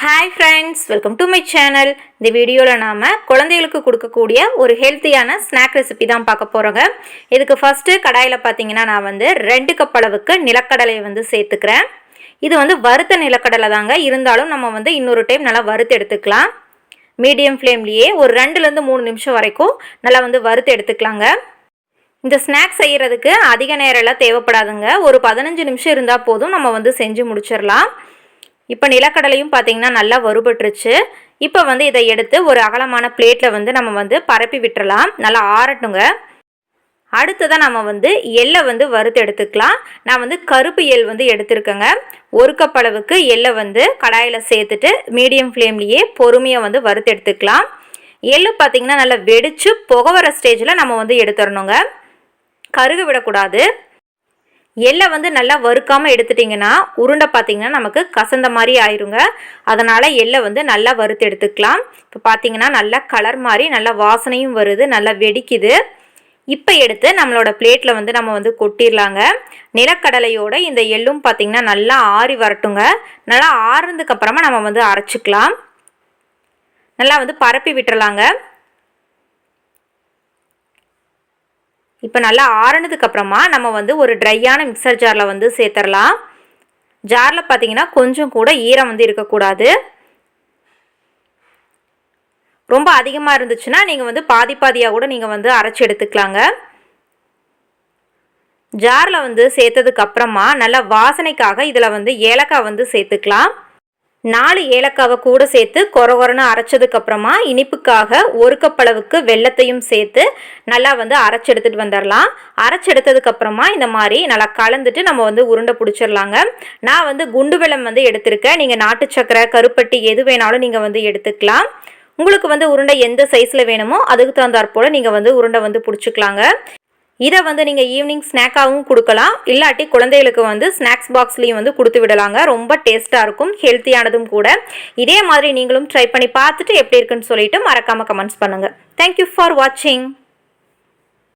Hi friends welcome to my channel இந்த வீடியோவில் நாம் குழந்தைகளுக்கு கொடுக்கக்கூடிய ஒரு ஹெல்த்தியான ஸ்நாக் ரெசிபி தான் பார்க்க போகிறோங்க இதுக்கு ஃபஸ்ட்டு கடாயில் பார்த்தீங்கன்னா நான் வந்து ரெண்டு கப் அளவுக்கு நிலக்கடலையை வந்து சேர்த்துக்கிறேன். இது வந்து வறுத்த நிலக்கடலை தாங்க. இருந்தாலும் நம்ம வந்து இன்னொரு டைம் நல்லா வறுத்து எடுத்துக்கலாம். மீடியம் ஃப்ளேம்லேயே ஒரு ரெண்டுலேருந்து மூணு நிமிஷம் வரைக்கும் நல்லா வந்து வறுத்து எடுத்துக்கலாங்க. இந்த ஸ்நாக்ஸ் செய்கிறதுக்கு அதிக நேரம் எல்லாம் தேவைப்படாதுங்க. ஒரு பதினஞ்சு நிமிஷம் இருந்தால் போதும் நம்ம வந்து செஞ்சு முடிச்சிடலாம். இப்போ நிலக்கடலையும் பார்த்தீங்கன்னா நல்லா வறுபட்டுருச்சு. இப்போ வந்து இதை எடுத்து ஒரு அகலமான பிளேட்டில் வந்து நம்ம வந்து பரப்பி விட்டுறலாம். நல்லா ஆறட்டுங்க. அடுத்ததாக நம்ம வந்து எள்ளை வந்து வறுத்து எடுத்துக்கலாம். நான் வந்து கருப்பு எள் வந்து எடுத்திருக்கேங்க. ஒரு கப் அளவுக்கு எள்ளை வந்து கடாயில் சேர்த்துட்டு மீடியம் ஃப்ளேம்லேயே பொறுமையாக வந்து வறுத்து எடுத்துக்கலாம். எள்ளு பார்த்திங்கன்னா நல்லா வெடித்து புகை வர ஸ்டேஜில் நம்ம வந்து எடுத்துடணுங்க. கருக விடக்கூடாது எள்ளை வந்து நல்லா வறுக்காமல் எடுத்துட்டிங்கன்னா உருண்டை பார்த்திங்கன்னா நமக்கு கசந்த மாதிரி ஆயிருங்க. அதனால் எள்ளை வந்து நல்லா வறுத்து எடுத்துக்கலாம். இப்போ பார்த்திங்கன்னா நல்லா கலர் மாதிரி நல்லா வாசனையும் வருது நல்லா வெடிக்குது. இப்போ எடுத்து நம்மளோட பிளேட்டில் வந்து நம்ம வந்து கொட்டிடலாங்க நிலக்கடலையோட இந்த எள்ளும் பார்த்திங்கன்னா நல்லா ஆறி வரட்டுங்க. நல்லா ஆறுனதுக்கப்புறமா நம்ம வந்து அரைச்சிக்கலாம். நல்லா வந்து பரப்பி விட்டுறலாங்க இப்போ நல்லா ஆறுனதுக்கப்புறமா நம்ம வந்து ஒரு ட்ரையான மிக்சர் ஜாரில் வந்து சேர்த்துடலாம் ஜாரில் பார்த்தீங்கன்னா கொஞ்சம் கூட ஈரம் வந்து இருக்கக்கூடாது. ரொம்ப அதிகமாக இருந்துச்சுன்னா நீங்கள் வந்து பாதி பாதியாக கூட நீங்கள் வந்து அரைச்சி எடுத்துக்கலாங்க. ஜாரில் வந்து சேர்த்ததுக்கு அப்புறமா நல்லா வாசனைக்காக இதில் வந்து ஏலக்காய் வந்து சேர்த்துக்கலாம். நாலு ஏலக்காவை கூட சேர்த்து கொரகொரன்னு அரைச்சதுக்கப்புறமா இனிப்புக்காக ஒரு கப்பளவுக்கு வெள்ளத்தையும் சேர்த்து நல்லா வந்து அரைச்சி எடுத்துகிட்டு வந்துடலாம் அரைச்சி எடுத்ததுக்கப்புறமா இந்த மாதிரி நல்லா கலந்துட்டு நம்ம வந்து உருண்டை பிடிச்சிடலாங்க நான் வந்து குண்டு வெள்ளம் வந்து எடுத்திருக்கேன். நீங்கள் நாட்டு சக்கரை கருப்பட்டி எது வேணாலும் நீங்கள் வந்து எடுத்துக்கலாம். உங்களுக்கு வந்து உருண்டை எந்த சைஸில் வேணுமோ அதுக்கு தகுந்தாற் போல் நீங்கள் வந்து உருண்டை வந்து பிடிச்சிக்கலாங்க. இதை வந்து நீங்கள் ஈவினிங் ஸ்நாக்காகவும் கொடுக்கலாம். இல்லாட்டி குழந்தைகளுக்கு வந்து ஸ்நாக்ஸ் பாக்ஸ்லேயும் வந்து கொடுத்து விடலாங்க. ரொம்ப டேஸ்ட்டாக இருக்கும் ஹெல்த்தியானதும் கூட. இதே மாதிரி நீங்களும் ட்ரை பண்ணி பார்த்துட்டு எப்படி இருக்குன்னு சொல்லிட்டு மறக்காமல் கமெண்ட்ஸ் பண்ணுங்கள் தேங்க்யூ ஃபார் வாட்சிங்